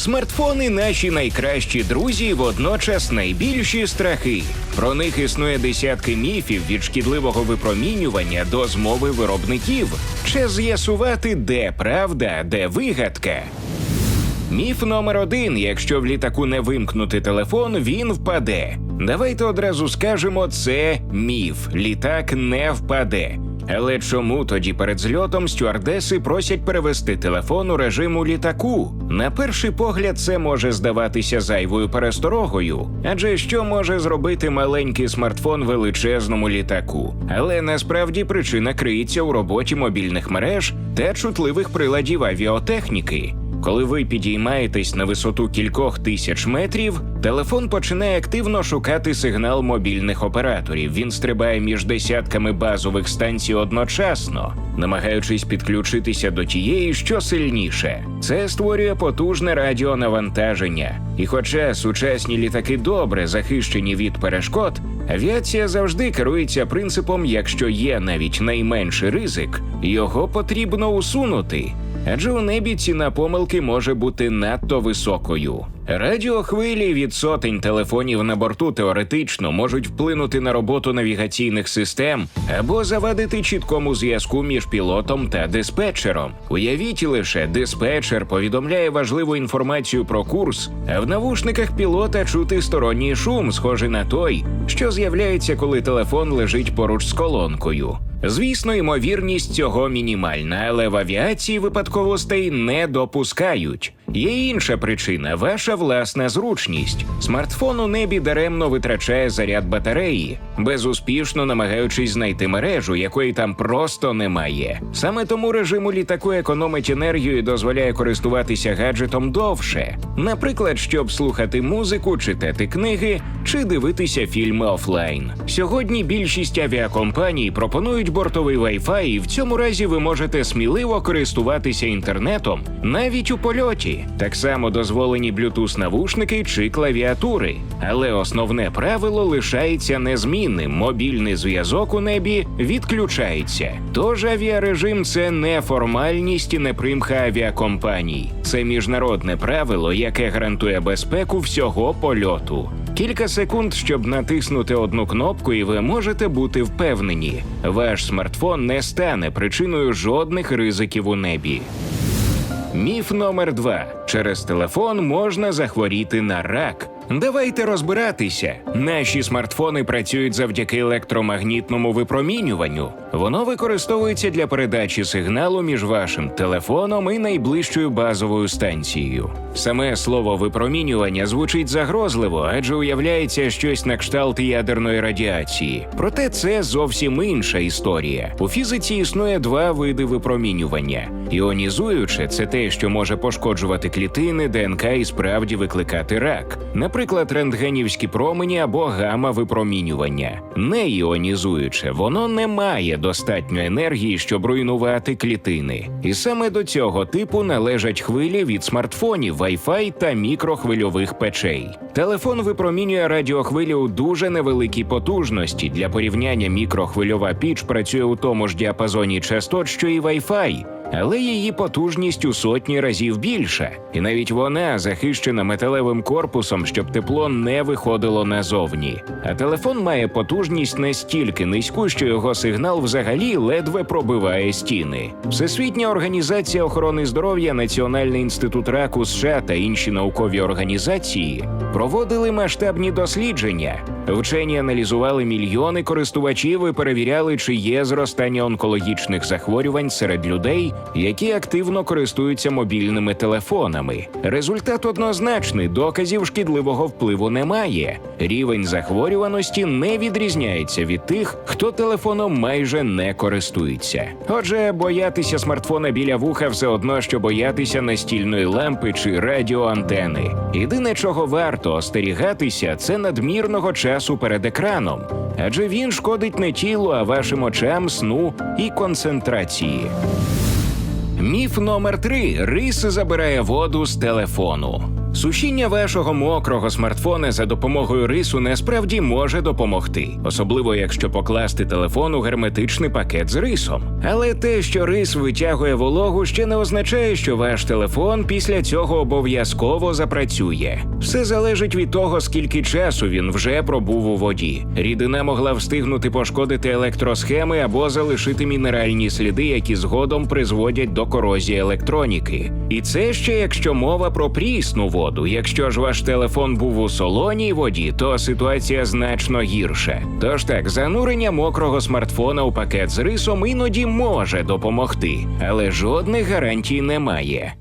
Смартфони наші найкращі друзі, водночас найбільші страхи. Про них існує десятки міфів від шкідливого випромінювання до змови виробників. Час з'ясувати, де правда, де вигадка. Міф номер один: якщо в літаку не вимкнути телефон, він впаде. Давайте одразу скажемо, це міф. Літак не впаде. Але чому тоді перед зльотом стюардеси просять перевести телефон у режиму літаку? На перший погляд, це може здаватися зайвою пересторогою, адже що може зробити маленький смартфон величезному літаку? Але насправді причина криється у роботі мобільних мереж та чутливих приладів авіотехніки. Коли ви підіймаєтесь на висоту кількох тисяч метрів, телефон починає активно шукати сигнал мобільних операторів. Він стрибає між десятками базових станцій одночасно, намагаючись підключитися до тієї, що сильніше. Це створює потужне радіонавантаження. І хоча сучасні літаки добре захищені від перешкод, авіація завжди керується принципом, якщо є навіть найменший ризик, його потрібно усунути адже у небі ціна помилки може бути надто високою. Радіохвилі від сотень телефонів на борту теоретично можуть вплинути на роботу навігаційних систем або завадити чіткому зв'язку між пілотом та диспетчером. Уявіть лише, диспетчер повідомляє важливу інформацію про курс, а в навушниках пілота чути сторонній шум, схожий на той, що з'являється, коли телефон лежить поруч з колонкою. Звісно, ймовірність цього мінімальна, але в авіації випадковостей не допускають. Є інша причина ваша власна зручність. Смартфон у небі даремно витрачає заряд батареї, безуспішно намагаючись знайти мережу, якої там просто немає. Саме тому режим у літаку економить енергію і дозволяє користуватися гаджетом довше. Наприклад, щоб слухати музику, читати книги чи дивитися фільми офлайн. Сьогодні більшість авіакомпаній пропонують бортовий Wi-Fi, і в цьому разі ви можете сміливо користуватися інтернетом навіть у польоті. Так само дозволені Bluetooth навушники чи клавіатури. Але основне правило лишається незмінним. Мобільний зв'язок у небі відключається. Тож авіарежим це не формальність і не примха авіакомпаній. Це міжнародне правило, яке гарантує безпеку всього польоту. Кілька секунд, щоб натиснути одну кнопку, і ви можете бути впевнені, ваш смартфон не стане причиною жодних ризиків у небі. Міф номер два: через телефон можна захворіти на рак. Давайте розбиратися. Наші смартфони працюють завдяки електромагнітному випромінюванню. Воно використовується для передачі сигналу між вашим телефоном і найближчою базовою станцією. Саме слово випромінювання звучить загрозливо, адже уявляється щось на кшталт ядерної радіації. Проте це зовсім інша історія. У фізиці існує два види випромінювання: іонізуюче це те, що може пошкоджувати клітини, ДНК і справді викликати рак. Наприклад, рентгенівські промені або гамма-випромінювання. Не іонізуюче, воно не має достатньо енергії, щоб руйнувати клітини. І саме до цього типу належать хвилі від смартфонів, Wi-Fi та мікрохвильових печей. Телефон випромінює радіохвилі у дуже невеликій потужності. Для порівняння мікрохвильова піч працює у тому ж діапазоні частот, що і Wi-Fi але її потужність у сотні разів більша, і навіть вона захищена металевим корпусом, щоб тепло не виходило назовні. А телефон має потужність настільки низьку, що його сигнал взагалі ледве пробиває стіни. Всесвітня організація охорони здоров'я, Національний інститут раку США та інші наукові організації проводили масштабні дослідження. Вчені аналізували мільйони користувачів і перевіряли, чи є зростання онкологічних захворювань серед людей, які активно користуються мобільними телефонами. Результат однозначний: доказів шкідливого впливу немає. Рівень захворюваності не відрізняється від тих, хто телефоном майже не користується. Отже, боятися смартфона біля вуха все одно, що боятися настільної лампи чи радіоантени. Єдине, чого варто остерігатися, це надмірного часу перед екраном, адже він шкодить не тілу, а вашим очам, сну і концентрації. Міф номер три: рис забирає воду з телефону. Сушіння вашого мокрого смартфона за допомогою рису насправді може допомогти, особливо якщо покласти телефон у герметичний пакет з рисом. Але те, що рис витягує вологу, ще не означає, що ваш телефон після цього обов'язково запрацює. Все залежить від того, скільки часу він вже пробув у воді. Рідина могла встигнути пошкодити електросхеми або залишити мінеральні сліди, які згодом призводять до корозії електроніки. І це ще якщо мова про прісну воду. Якщо ж ваш телефон був у солоній воді, то ситуація значно гірша. Тож так, занурення мокрого смартфона у пакет з рисом іноді може допомогти, але жодних гарантій немає.